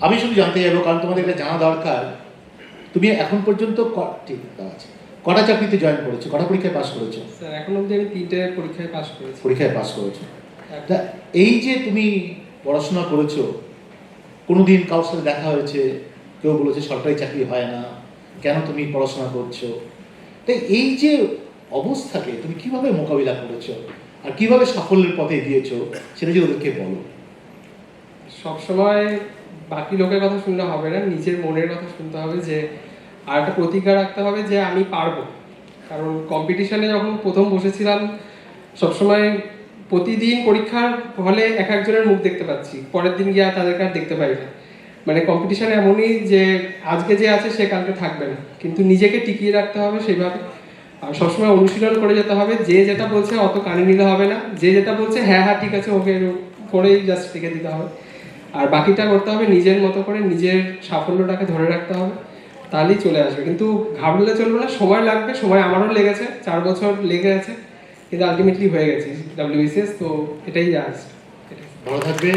আমি শুধু জানতে যাব কারণ তোমাদের এটা জানা দরকার তুমি এখন পর্যন্ত ঠিক আছে? কটা চাকরিতে জয়েন করেছ? কটা পরীক্ষায় পাস করেছ? স্যার এখন অবধি আমি তিনটে পরীক্ষায় পাশ করেছি। পরীক্ষায় পাস করেছ। তা এই যে তুমি পড়াশোনা করেছ কোনোদিন কারোর সাথে দেখা হয়েছে? কেউ বলেছে সরকারি চাকরি হয় না কেন তুমি পড়াশোনা করছ? তাই এই যে অবস্থাকে তুমি কীভাবে মোকাবিলা করেছ? আর কীভাবে সাফল্যের পথে দিয়েছ সেটা যদি ওদেরকে বলো। সবসময় বাকি লোকের কথা শুনলে হবে না, নিজের মনের কথা শুনতে হবে যে, আর একটা প্রতিজ্ঞা রাখতে হবে যে আমি পারব। কারণ কম্পিটিশনে যখন প্রথম বসেছিলাম, সবসময় প্রতিদিন পরীক্ষার হলে এক একজনের মুখ দেখতে পাচ্ছি, পরের দিন গিয়ে তাদেরকে আর দেখতে পাই না। মানে কম্পিটিশন এমনই যে, আজকে যে আছে সে কালকে থাকবে না। কিন্তু নিজেকে টিকিয়ে রাখতে হবে সেইভাবে আর সবসময় অনুশীলন করে যেতে হবে, যে যেটা বলছে অত কানে নিলে হবে না, যে যেটা বলছে হ্যাঁ হ্যাঁ ঠিক আছে, ওকে করেই জাস্ট রেখে দিতে হবে। আর বাকিটা করতে হবে, নিজের মতো করে নিজের সাফল্যটাকে ধরে রাখতে হবে, তাহলেই চলে আসবে কিন্তু ঘাবড়লে চলবে না, সময় লাগবে, সময় আমারও লেগেছে, চার বছর লেগে আছে, কিন্তু আলটিমেটলি হয়ে গেছে ডাব্লিউবিসিএস তো এটাই জাস্ট ভালো থাকবে।